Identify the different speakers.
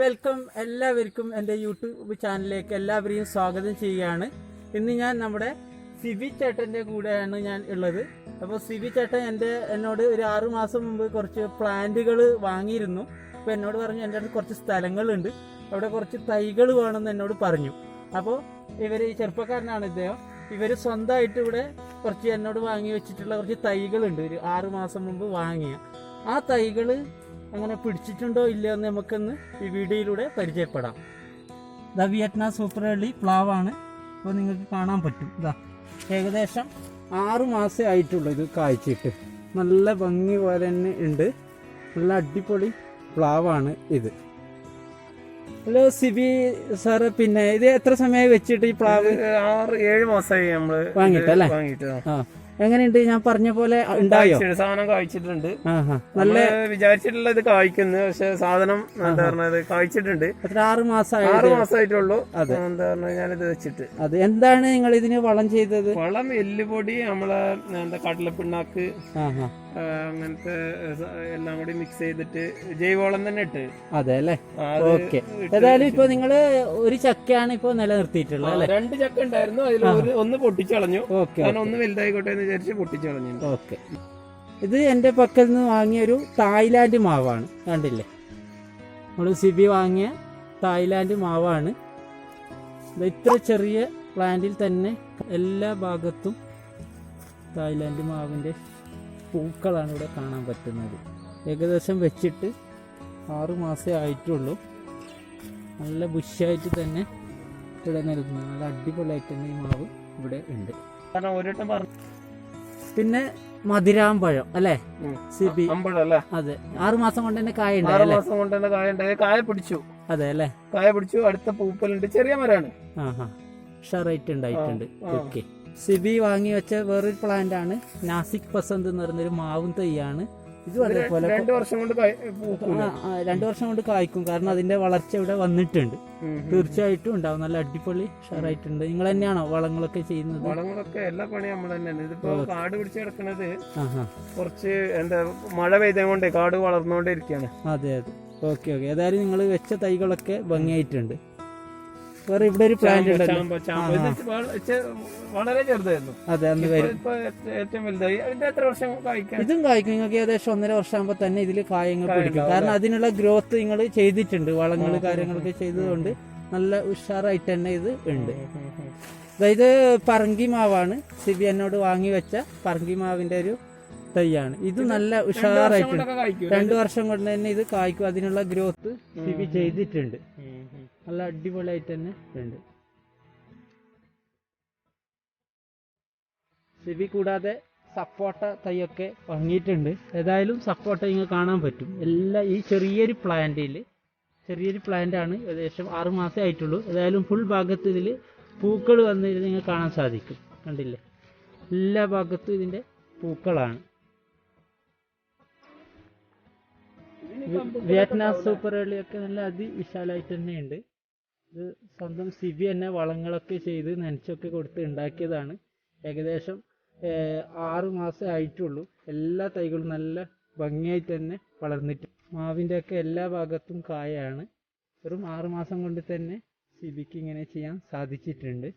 Speaker 1: Welcome എല്ലാവർക്കും എന്റെ YouTube ചാനലിലേക്ക് എല്ലാവരെയും സ്വാഗതം ചെയ്യുകയാണ്. ഇന്ന് ഞാൻ നമ്മുടെ സിബി ചേട്ടന്റെ കൂടെയാണ് ഞാൻ ഉള്ളത്. അപ്പോൾ സിബി ചേട്ടൻ എന്റെ എന്നോട് ഒരു ആറു മാസം മുമ്പ് കുറച്ച് പ്ലാന്റുകൾ വാങ്ങിയിരുന്നു. അപ്പോൾ എന്നോട് പറഞ്ഞു എന്റെ അടുത്ത് കുറച്ച് സ്ഥലങ്ങളുണ്ട്. അവിടെ കുറച്ച് തൈകൾ വേണമെന്ന് എന്നോട് പറഞ്ഞു. അപ്പോൾ ഇവർ ചെറുപ്പക്കാരനാണ് ഇദ്ദേഹം. ഇവർ സ്വന്തമായിട്ട് ഇവിടെ കുറച്ച് എന്നോട് വാങ്ങി വെച്ചിട്ടുള്ള കുറച്ച് തൈകളുണ്ട്. ഒരു ആറു മാസം മുമ്പ് വാങ്ങിയ. ആ തൈകൾ അങ്ങനെ പിടിച്ചിട്ടുണ്ടോ ഇല്ല എന്ന് നമുക്കൊന്ന് ഈ വീഡിയോയിലൂടെ പരിചയപ്പെടാം. ദ വിയറ്റ്നാം സൂപ്പർ എള്ളി പ്ലാവാണ്. ഇപ്പോൾ നിങ്ങൾക്ക് കാണാൻ പറ്റും. ഇതാ ഏകദേശം ആറ് മാസേ ആയിട്ടുള്ളൂ ഇത് കായ്ച്ചിട്ട്. നല്ല ഭംഗി പോലെ തന്നെ ഉണ്ട്. നല്ല അടിപൊളി പ്ലാവാണ് ഇത്. ഹലോ സിബി സാറ് പിന്നെ ഇത് എത്ര സമയമായി വെച്ചിട്ട് ഈ പ്ലാവ്?
Speaker 2: ആറ് ഏഴ് മാസമായി നമ്മൾ വാങ്ങിട്ടല്ലേ
Speaker 1: വാങ്ങിയിട്ടല്ലേ?
Speaker 2: വാങ്ങിയിട്ട്. ആ.
Speaker 1: എങ്ങനെയുണ്ട്? ഞാൻ പറഞ്ഞ പോലെ ഉണ്ടായോ?
Speaker 2: സാധനം കായ്ച്ചിട്ടുണ്ട്
Speaker 1: നല്ല
Speaker 2: വിചാരിച്ചിട്ടുള്ളത് വിചാരിച്ചിട്ടുള്ള ഇത് കായ്ക്കുന്നു. പക്ഷെ സാധനം എന്താ പറഞ്ഞത് കായ്ച്ചിട്ടുണ്ട്.
Speaker 1: അത്ര ആറ് മാസമായി
Speaker 2: ആറ് മാസമായിട്ടുള്ളൂ
Speaker 1: അതെ.
Speaker 2: എന്താ പറഞ്ഞ ഞാനിത് വെച്ചിട്ട്.
Speaker 1: അത് എന്താണ് നിങ്ങൾ ഇതിന് വളം ചെയ്തത്?
Speaker 2: വളം എല്ലുപൊടി നമ്മളെ എന്താ കടലപ്പിണ്ണാക്ക് അങ്ങനത്തെ എല്ലാം കൂടി മിക്സ് ചെയ്തിട്ട് ജൈവവളം തന്നെ ഇട്ട്.
Speaker 1: അതെ അല്ലേ? ഓക്കെ. ഏതായാലും ഇപ്പൊ നിങ്ങൾ ഒരു ചക്കയാണ് ഇപ്പൊ നിലനിർത്തിയിട്ടുള്ളത്
Speaker 2: രണ്ട് ചക്ക ഉണ്ടായിരുന്നു. അതിൽ ഒന്ന് പൊട്ടിച്ചളഞ്ഞു.
Speaker 1: ഓക്കെ.
Speaker 2: ഒന്ന് വലുതായിക്കോട്ടെ എന്ന് വിചാരിച്ച് പൊട്ടിച്ചു കളഞ്ഞു.
Speaker 1: ഓക്കെ. ഇത് എന്റെ പക്കൽ നിന്ന് വാങ്ങിയ ഒരു തായ്ലാന്റ് മാവാണ്. കണ്ടില്ലേ? നമ്മൾ സിബി വാങ്ങിയ തായ്ലാൻഡ് മാവാണ്. ഇത്ര ചെറിയ പ്ലാന്റിൽ തന്നെ എല്ലാ ഭാഗത്തും തായ്ലാൻഡ് മാവിന്റെ പൂക്കളാണ് ഇവിടെ കാണാൻ പറ്റുന്നത്. ഏകദേശം വെച്ചിട്ട് ആറ് മാസേ ആയിട്ടുള്ളൂ. നല്ല ബുഷായിട്ട് തന്നെ ഇവിടെ നിൽക്കുന്നു നല്ല അടിപൊളിയായിട്ട് തന്നെ ഈ മാവ് ഇവിടെ ഉണ്ട്.
Speaker 2: കാരണം ഓരോട്ടം പറഞ്ഞു
Speaker 1: പിന്നെ മധുരാമ്പഴം അല്ലേ? സിബി.
Speaker 2: അല്ലേ
Speaker 1: അതെ. ആറ് മാസം കൊണ്ട് തന്നെ കായ
Speaker 2: ആറ് മാസം കൊണ്ട് തന്നെ കായ ഉണ്ടായി കായ പിടിച്ചു.
Speaker 1: അതെ അല്ലേ?
Speaker 2: കായ പിടിച്ചു അടുത്ത പൂപ്പലുണ്ട്. ചെറിയ മരമാണ്.
Speaker 1: ഹാ ഉണ്ടായിട്ടുണ്ട്. ഓക്കെ. സിബി വാങ്ങി വെച്ച വേറൊരു പ്ലാന്റ് ആണ് നാസിക് പസന്ത് എന്ന് പറയുന്നൊരു മാവും തൈയാണ്. ഇതും അതേപോലെ
Speaker 2: രണ്ടു വർഷം കൊണ്ട്
Speaker 1: രണ്ടു വർഷം കൊണ്ട് കായ്ക്കും. കാരണം അതിന്റെ വളർച്ച ഇവിടെ വന്നിട്ടുണ്ട്. തീർച്ചയായിട്ടും ഉണ്ടാവും. നല്ല അടിപൊളി ഷെയറായിട്ടുണ്ട് നിങ്ങൾ തന്നെയാണോ വളങ്ങളൊക്കെ ചെയ്യുന്നത്?
Speaker 2: വളങ്ങളൊക്കെ എല്ലാ പണിയും നമ്മൾ തന്നെയാണ്. ഇതിപ്പോ കാട് പിടിച്ച് കിടക്കുന്നത് കുറച്ച് എന്താ മഴ പെയ്തുകൊണ്ട് കാട് വളർന്നുകൊണ്ടേ ഇരിക്കുകയാണ്
Speaker 1: അതെ അതെ. Okay okay. ഏതായാലും നിങ്ങൾ വെച്ച തൈകളൊക്കെ ഭംഗിയായിട്ടുണ്ട്. വേറെ ഇവിടെ ഒരു പ്ലാന്റ്
Speaker 2: വളരെ ചെറുതായിരുന്നു.
Speaker 1: അതെ അന്ന്
Speaker 2: ഏറ്റവും വലുതായി. അതിന്റെ എത്ര വർഷം
Speaker 1: ഇതും കായ്ക്കും. നിങ്ങൾക്ക് ഏകദേശം ഒന്നര വർഷമാകുമ്പോൾ തന്നെ ഇതിൽ കായങ്ങൾ
Speaker 2: കായ
Speaker 1: പിടിക്കും. കാരണം അതിനുള്ള ഗ്രോത്ത് നിങ്ങൾ ചെയ്തിട്ടുണ്ട്. വളങ്ങൾ കാര്യങ്ങളൊക്കെ ചെയ്തതുകൊണ്ട് നല്ല ഉഷാറായിട്ട് തന്നെ ഇത് ഉണ്ട്. അതായത് പറങ്കി മാവാണ് സിബി എന്നോട് വാങ്ങി വെച്ച പറങ്കി മാവിന്റെ ഒരു തൈയാണ്. ഇത് നല്ല ഉഷാറായിട്ടുണ്ട് രണ്ടു വർഷം കൊണ്ട് തന്നെ ഇത് കായ്ക്കും. അതിനുള്ള ഗ്രോത്ത് സിബി. ചെയ്തിട്ടുണ്ട്. നല്ല അടിപൊളിയായിട്ട് തന്നെ ഉണ്ട് സിബി കൂടാതെ സപ്പോട്ട തൈയൊക്കെ വാങ്ങിയിട്ടുണ്ട്. ഏതായാലും സപ്പോട്ട ഇങ്ങനെ കാണാൻ പറ്റും. എല്ലാ ഈ ചെറിയൊരു പ്ലാന്റിൽ ചെറിയൊരു പ്ലാന്റ് ആണ് ഏകദേശം ആറ് മാസമേ ആയിട്ടുള്ളൂ. ഏതായാലും ഫുൾ ഭാഗത്ത് ഇതിൽ പൂക്കൾ വന്ന് നിങ്ങൾ കാണാൻ സാധിക്കും. കണ്ടില്ലേ? എല്ലാ ഭാഗത്തും ഇതിന്റെ പൂക്കളാണ്. വിയറ്റ്നാം സൂപ്പർ വേളിയൊക്കെ നല്ല അതിവിശാലമായിട്ട് തന്നെയുണ്ട്. ഇത് സ്വന്തം സിബി തന്നെ വളങ്ങളൊക്കെ ചെയ്ത് നനച്ചൊക്കെ കൊടുത്ത് ഉണ്ടാക്കിയതാണ്. ഏകദേശം ആറു മാസം ആയിട്ടുള്ളൂ. എല്ലാ തൈകളും നല്ല ഭംഗിയായി തന്നെ വളർന്നിട്ട്. മാവിന്റെ ഒക്കെ എല്ലാ ഭാഗത്തും കായാണ്. വെറും ആറ് മാസം കൊണ്ട് തന്നെ സിബിക്ക് ഇങ്ങനെ ചെയ്യാൻ സാധിച്ചിട്ടുണ്ട്.